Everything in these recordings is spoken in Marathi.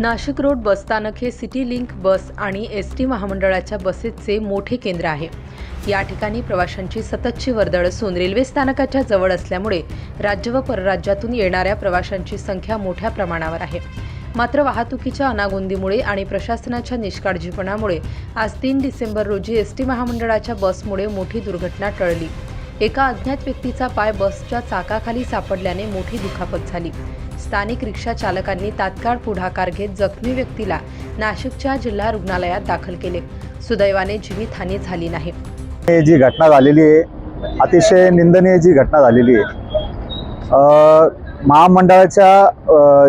नाशिक रोड बसस्थानक हे सिटी लिंक बस आणि एस टी महामंडळाच्या बसेसचे मोठे केंद्र आहे. या ठिकाणी प्रवाशांची सततची वर्दळ असून रेल्वे स्थानकाच्या जवळ असल्यामुळे राज्य व परराज्यातून येणाऱ्या प्रवाशांची संख्या मोठ्या प्रमाणावर आहे. मात्र वाहतुकीच्या अनागोंदीमुळे आणि प्रशासनाच्या निष्काळजीपणामुळे आज तीन डिसेंबर रोजी एस टी महामंडळाच्या बसमुळे मोठी दुर्घटना टळली. एका अज्ञात व्यक्तीचा पाय बसच्या चाकाखाली सापडल्याने मोठी दुखापत झाली. स्थानिक रिक्षा चालकांनी तात्काळ पुढाकार घेत जखमी व्यक्तीला नाशिकच्या जिल्हा रुग्णालयात दाखल केले. सुदैवाने जीवितहानी झाली नाही. जी घटना झालेली आहे अतिशय निंदनीय जी घटना झालेली आहे महामंडळाच्या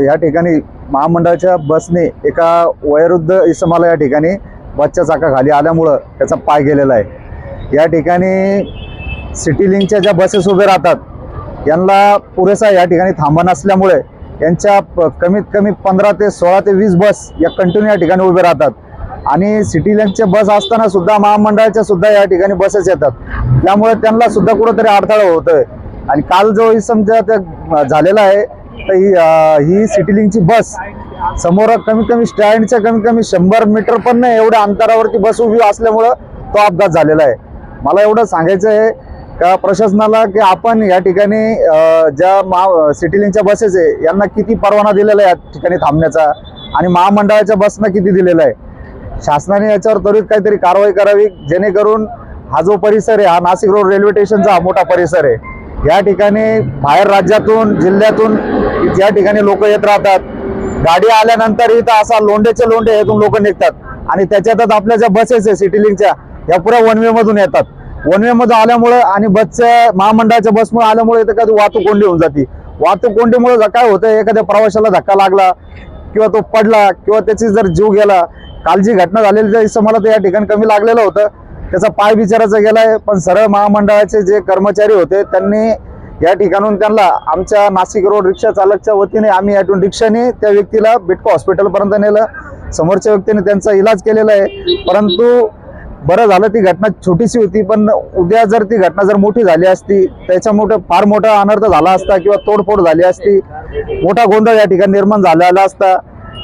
या ठिकाणी महामंडळाच्या बसने एका वयोवृद्ध इसमाला या ठिकाणी बसच्या चाकाखाली आल्यामुळं त्याचा पाय गेलेला आहे. या ठिकाणी सिटी लिंकच्या ज्या बसेस उभे राहतात यांना पुरेसा या ठिकाणी थांबा नसल्यामुळे यांच्या प- कमीत कमी पंधरा ते सोळा ते वीस बस या कंटिन्यू या ठिकाणी उभे राहतात. आणि सिटी लिंकच्या बस असताना सुद्धा महामंडळाच्या सुद्धा या ठिकाणी बसेस येतात. त्यामुळे त्यांना सुद्धा कुठंतरी अडथळा होतोय. आणि काल जो समजा ज्या त्या झालेला आहे तर ही ही सिटी लिंकची बस समोर कमीत कमी स्टँडच्या कमीत कमी शंभर मीटर पण नाही एवढ्या अंतरावरती बस उभी असल्यामुळं तो अपघात झालेला आहे. मला एवढं सांगायचं आहे का प्रशासनाला की आपण या ठिकाणी ज्या महा सिटीलिंगच्या बसेस आहे यांना किती परवाना दिलेला आहे या ठिकाणी थांबण्याचा? आणि महामंडळाच्या बसना किती दिलेला आहे? शासनाने याच्यावर त्वरित काहीतरी कारवाई करावी जेणेकरून हा जो परिसर आहे हा नाशिक रोड रेल्वे स्टेशनचा हा मोठा परिसर आहे. या ठिकाणी बाहेर राज्यातून जिल्ह्यातून या ठिकाणी लोक येत राहतात गाडी आल्यानंतर इथं असा लोंडेचे लोंढे येथून लोक निघतात. आणि त्याच्यातच आपल्या ज्या बसेस आहे सिटीलिंगच्या या पुऱ्या वनवेमधून येतात. वनवे मध्ये आल्यामुळे आणि बसच्या महामंडळाच्या बसमुळे आल्यामुळे एखादी वाहतूक कोंडी होऊन जाते. वाहतूक कोंडीमुळे काय होतं एखाद्या प्रवाशाला धक्का लागला किंवा तो पडला किंवा त्याची जर जीव गेला काल जी घटना झालेली त्या मला तर या ठिकाणी कमी लागलेलं होतं. त्याचा पाय बिचाराचा गेलाय पण सरळ महामंडळाचे जे कर्मचारी होते त्यांनी या ठिकाणून त्यांना आमच्या नाशिक रोड रिक्षा चालकच्या वतीने आम्ही यातून रिक्षाने त्या व्यक्तीला बिटको हॉस्पिटलपर्यंत नेलं. समोरच्या व्यक्तीने त्यांचा इलाज केलेला आहे. परंतु बरं झालं ती घटना छोटीशी होती पण उद्या जर ती घटना जर मोठी झाली असती त्याच्यामुळे फार मोठा अनर्थ झाला असता किंवा तोडफोड झाली असती मोठा गोंधळ या ठिकाणी निर्माण झालेला असता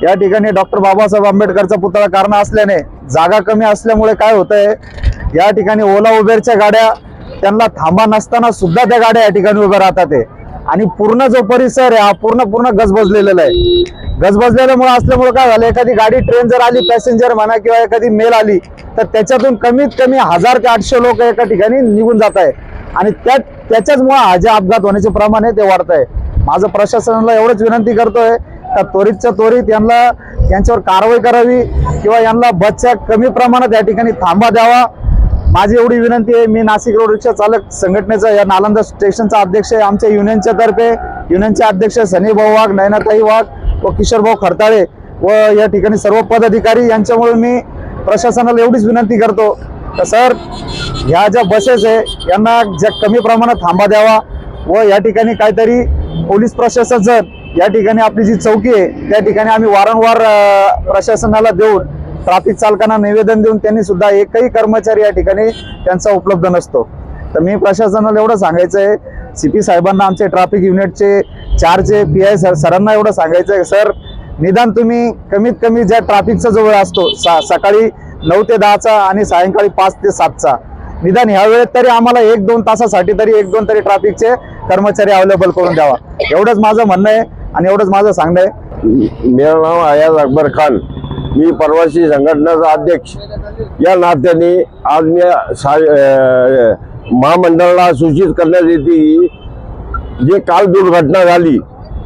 या ठिकाणी डॉक्टर बाबासाहेब आंबेडकरचा पुतळा कारण असल्याने जागा कमी असल्यामुळे काय होतंय या ठिकाणी ओला उबेरच्या गाड्या त्यांना थांबा नसताना सुद्धा त्या गाड्या या ठिकाणी उभ्या राहतात आहे. आणि पूर्ण जो परिसर आहे हा पूर्ण पूर्ण गजबजलेला आहे. गजबजलेल्यामुळे असल्यामुळे काय झालं एखादी गाडी ट्रेन जर आली पॅसेंजर म्हणा किंवा एखादी मेल आली तर त्याच्यातून कमीत कमी हजार ते आठशे लोक एका ठिकाणी निघून जात आहे. आणि त्या त्याच्याचमुळे हा जे अपघात होण्याचे प्रमाण आहे ते वाढत आहे. माझं प्रशासनाला एवढंच विनंती करतोय का त्वरितच्या त्वरित यांना यांच्यावर कारवाई करावी किंवा यांना बसच्या कमी प्रमाणात या ठिकाणी थांबा द्यावा. माझी एवढी विनंती आहे मी नाशिक रोड रिक्षा चालक संघटनेचा या नालंदा स्टेशनचा अध्यक्ष आहे. आमच्या युनियनच्या तर्फे युनियनचे अध्यक्ष सनी भाऊ वाघ नयनाताई वाघ व किशोर भाऊ खरताळे व या ठिकाणी सर्व पदाधिकारी यांच्यामुळे मी प्रशासनाला एवढीच विनंती करतो तर सर ह्या ज्या बसेस आहे यांना ज्या कमी प्रमाणात थांबा द्यावा व या ठिकाणी काहीतरी पोलीस प्रशासन जर या ठिकाणी आपली जी चौकी आहे त्या ठिकाणी आम्ही वारंवार प्रशासनाला देऊन ट्राफिक चालकांना निवेदन देऊन त्यांनी सुद्धा एकही कर्मचारी या ठिकाणी त्यांचा उपलब्ध नसतो. तर मी प्रशासनाला एवढं सांगायचं आहे सी पी साहेबांना आमचे ट्रॅफिक युनिटचे चारचे पी आय सर सरांना एवढं सांगायचं आहे सर निदान तुम्ही कमीत कमी ज्या ट्रॅफिकचा जो वेळ असतो सा सकाळी नऊ ते दहाचा आणि सायंकाळी पाच ते सातचा निदान ह्या वेळेत तरी आम्हाला एक दोन तासासाठी तरी एक दोन तरी ट्रॅफिकचे कर्मचारी अवेलेबल करून द्यावा. एवढंच माझं म्हणणं आहे आणि एवढंच माझं सांगणं आहे. मेरा नाव आयाज अकबर खान. मी प्रवासी संघटनेचा अध्यक्ष. या नात्याने आज मी महामंडळाला सूचित करण्यात येते की जे काल दुर्घटना झाली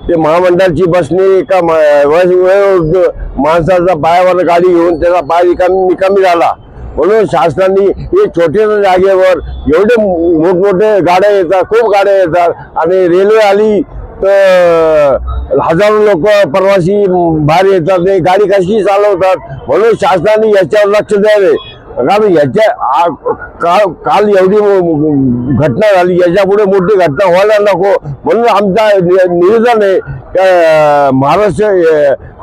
ते महामंडळाची बसने एका वय- माणसाचा पायावर गाडी घेऊन त्याचा पाय निकामी निकामी झाला. म्हणून शासनाने हे छोट्या जागेवर एवढे मोठमोठे गाड्या येतात खूप गाड्या येतात आणि रेल्वे आली तर हजारो लोक प्रवासी बाहेर येतात ते गाडी कशी चालवतात? म्हणून शासनाने याच्यावर लक्ष द्यावे. कारण याच्या काल काल एवढी घटना झाली. याच्यापुढे मोठी घटना व्हायला नको. म्हणून आमचा निवेदन आहे का महाराष्ट्र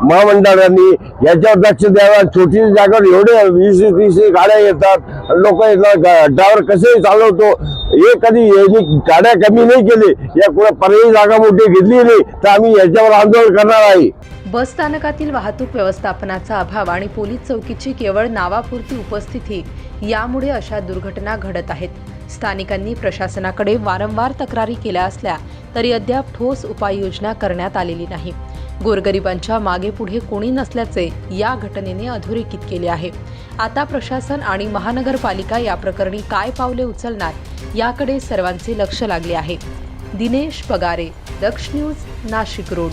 महामंडळांनी महामंडळाने याच्यावर लक्ष द्यावं छोटी जागेवर एवढे वीस तीस गाड्या येतात. लोक येतात. ड्रायव्हर कसे चालवतो. हे कधी यांनी गाड्या कमी नाही केली. या कुठे पर्यायी जागा मोठी घेतली नाही तर आम्ही याच्यावर आंदोलन करणार आहे. बस स्थानकातील वाहतूक व्यवस्थापनाचा अभाव आणि पोलीस चौकीची केवळ नावापुरती उपस्थिती यामुळे अशा दुर्घटना घडत आहेत. स्थानिकांनी प्रशासनाकडे वारंवार तक्रारी केल्या असल्या तरी अद्याप ठोस उपाययोजना करण्यात आलेली नाही. गोरगरिबांच्या मागे पुढे कोणी नसल्याचे या घटनेने अधोरेखित केले आहे. आता प्रशासन आणि महानगरपालिका या प्रकरणी काय पावले उचलणार याकडे सर्वांचे लक्ष लागले आहे. Dinesh Pagare Daksh news Nashik road.